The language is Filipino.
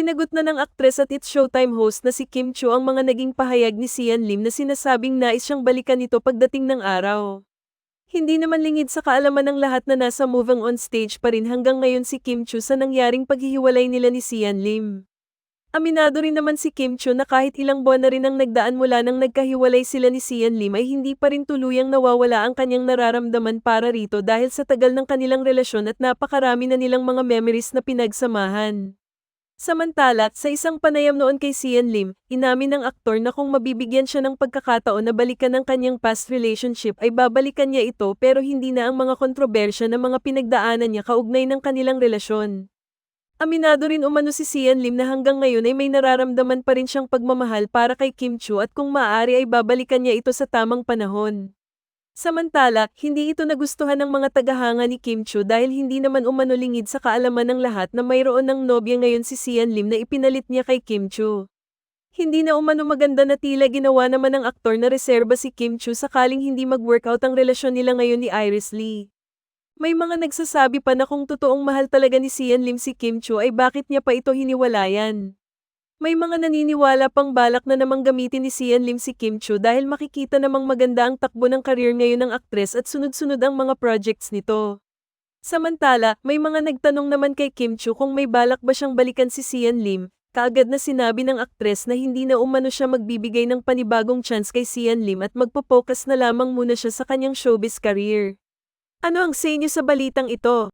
Sinagot na ng aktres at It's Showtime host na si Kim Chu ang mga naging pahayag ni Sian Lim na sinasabing nais siyang balikan nito pagdating ng araw. Hindi naman lingid sa kaalaman ng lahat na nasa Moving On stage pa rin hanggang ngayon si Kim Chu sa nangyaring paghihiwalay nila ni Sian Lim. Aminado rin naman si Kim Chu na kahit ilang buwan na rin ang nagdaan mula nang nagkahiwalay sila ni Sian Lim ay hindi pa rin tuluyang nawawala ang kanyang nararamdaman para rito dahil sa tagal ng kanilang relasyon at napakarami na nilang mga memories na pinagsamahan. Samantala, sa isang panayam noon kay Sian Lim, inamin ng aktor na kung mabibigyan siya ng pagkakataon na balikan ng kanyang past relationship ay babalikan niya ito pero hindi na ang mga kontrobersya na mga pinagdaanan niya kaugnay ng kanilang relasyon. Aminado rin umano si Sian Lim na hanggang ngayon ay may nararamdaman pa rin siyang pagmamahal para kay Kim Chu at kung maaari ay babalikan niya ito sa tamang panahon. Samantala, hindi ito nagustuhan ng mga tagahanga ni Kim Chu dahil hindi naman umano lingid sa kaalaman ng lahat na mayroon ng nobya ngayon si Sian Lim na ipinalit niya kay Kim Chu. Hindi na umano maganda na tila ginawa naman ng aktor na reserba si Kim Chu sakaling hindi mag-workout ang relasyon nila ngayon ni Iris Lee. May mga nagsasabi pa na kung totoong mahal talaga ni Sian Lim si Kim Chu ay bakit niya pa ito hiniwalayan. May mga naniniwala pang balak na namang gamitin ni Sian Lim si Kim Chu dahil makikita namang maganda ang takbo ng karir ngayon ng aktres at sunod-sunod ang mga projects nito. Samantala, may mga nagtanong naman kay Kim Chu kung may balak ba siyang balikan si Sian Lim, kaagad na sinabi ng aktres na hindi na umano siya magbibigay ng panibagong chance kay Sian Lim at magpo-focus na lamang muna siya sa kanyang showbiz career. Ano ang say niyo sa balitang ito?